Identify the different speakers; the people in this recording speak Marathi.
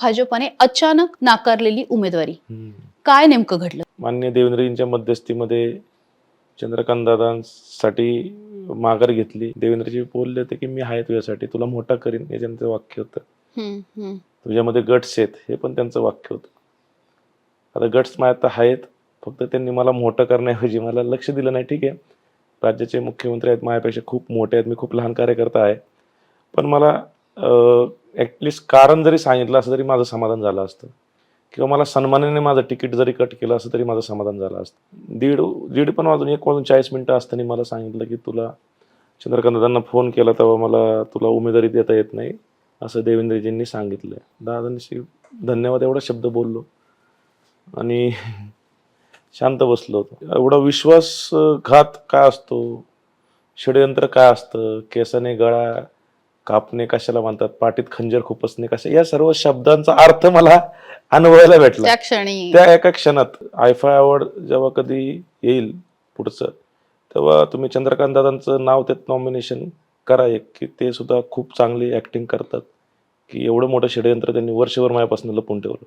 Speaker 1: भाजपने अचानक नाकारलेली उमेदवारी. काय नेमकं घडलं?
Speaker 2: मान्य देवेंद्रजींच्या मध्यस्थीमध्ये चंद्रकांत दादांसाठी माघार घेतली. देवेंद्रजी बोलले होते की मी आहे तुझ्यासाठी तुला मोठा करीन. हे त्यांचं वाक्य होतं. तुझ्यामध्ये गट्स आहेत हे पण त्यांचं वाक्य होतं. आता गट्स माझ्यात तर आहेत फक्त त्यांनी मला मोठं करण्याऐवजी मला लक्ष दिलं नाही. ठीक आहे. राज्याचे मुख्यमंत्री आहेत माझ्यापेक्षा खूप मोठे आहेत मी खूप लहान कार्यकर्ता आहे. पण मला ॲटलिस्ट कारण जरी सांगितलं असं तरी माझं समाधान झालं असतं. किंवा मला सन्मानाने माझं तिकीट जरी कट केलं असं तरी माझं समाधान झालं असतं. दीड दीड पण वाजून एक वाजून चाळीस मिनटं असताना मला सांगितलं की तुला चंद्रकांतदांना फोन केला तेव्हा मला तुला उमेदवारी देता येत नाही असं देवेंद्रजींनी सांगितलं दादांशी धन्यवाद एवढा शब्द बोललो आणि शांत बसलो होतो. एवढा विश्वासघात काय असतो? षडयंत्र काय असतं? केसाने गळा कापणे कशाला म्हणतात? पाठीत खंजर खुपसणे कशा? या सर्व शब्दांचा अर्थ मला अनुभवायला भेटला.
Speaker 1: त्या क्षणी.
Speaker 2: त्या एका क्षणात आयफाय अवॉर्ड जेव्हा कधी येईल पुढचं तेव्हा तुम्ही चंद्रकांत दादांचं नाव त्यात नॉमिनेशन करा एक की ते सुद्धा खूप चांगली ऍक्टिंग करतात की एवढं मोठं षडयंत्र त्यांनी वर्षभर माझ्यापासून लपून ठेवलं.